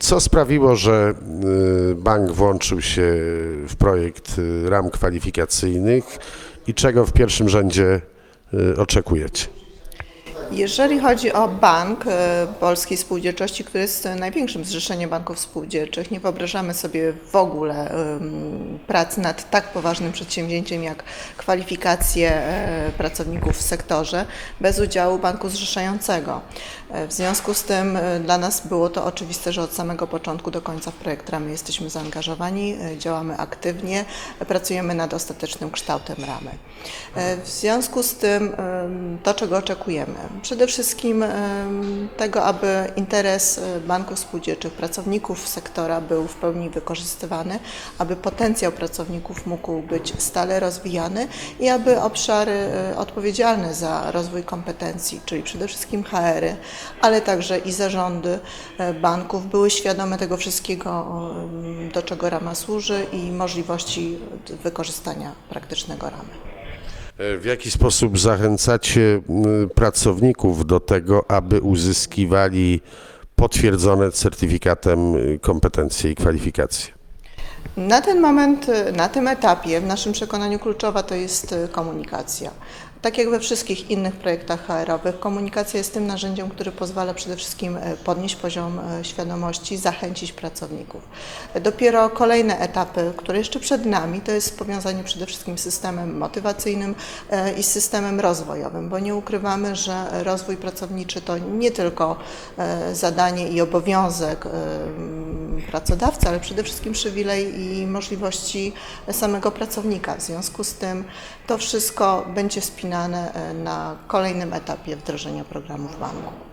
Co sprawiło, że y, bank włączył się w projekt y, ram kwalifikacyjnych i czego w pierwszym rzędzie y, oczekujecie? Jeżeli chodzi o bank e, Polskiej Spółdzielczości, który jest największym zrzeszeniem banków spółdzielczych, nie wyobrażamy sobie w ogóle pracy nad tak poważnym przedsięwzięciem jak kwalifikacje e, pracowników w sektorze bez udziału banku zrzeszającego. E, W związku z tym dla nas było to oczywiste, że od samego początku do końca w projekt ramy jesteśmy zaangażowani, działamy aktywnie, pracujemy nad ostatecznym kształtem ramy. W związku z tym to, czego oczekujemy, przede wszystkim tego, aby interes e, banków spółdzielczych, pracowników sektora był w pełni wykorzystywany, aby potencjał pracowników mógł być stale rozwijany i aby obszary e, odpowiedzialne za rozwój kompetencji, czyli przede wszystkim HR-y, ale także i zarządy e, banków były świadome tego wszystkiego, do czego rama służy i możliwości wykorzystania praktycznego ramy. E, W jaki sposób zachęcacie pracowników do tego, aby uzyskiwali potwierdzone certyfikatem y, kompetencje i kwalifikacje? Na ten moment, na tym etapie, w naszym przekonaniu kluczowa to jest y, komunikacja. Tak jak we wszystkich innych projektach HR-owych, komunikacja jest tym narzędziem, które pozwala przede wszystkim y, podnieść poziom y, świadomości, zachęcić pracowników. Dopiero kolejne etapy, które jeszcze przed nami, to jest powiązanie przede wszystkim z systemem motywacyjnym i z systemem rozwojowym, bo nie ukrywamy, że rozwój pracowniczy to nie tylko zadanie i obowiązek pracodawcy, ale przede wszystkim przywilej i możliwości samego pracownika. W związku z tym to wszystko będzie spinane e, na kolejnym etapie wdrożenia programu w banku.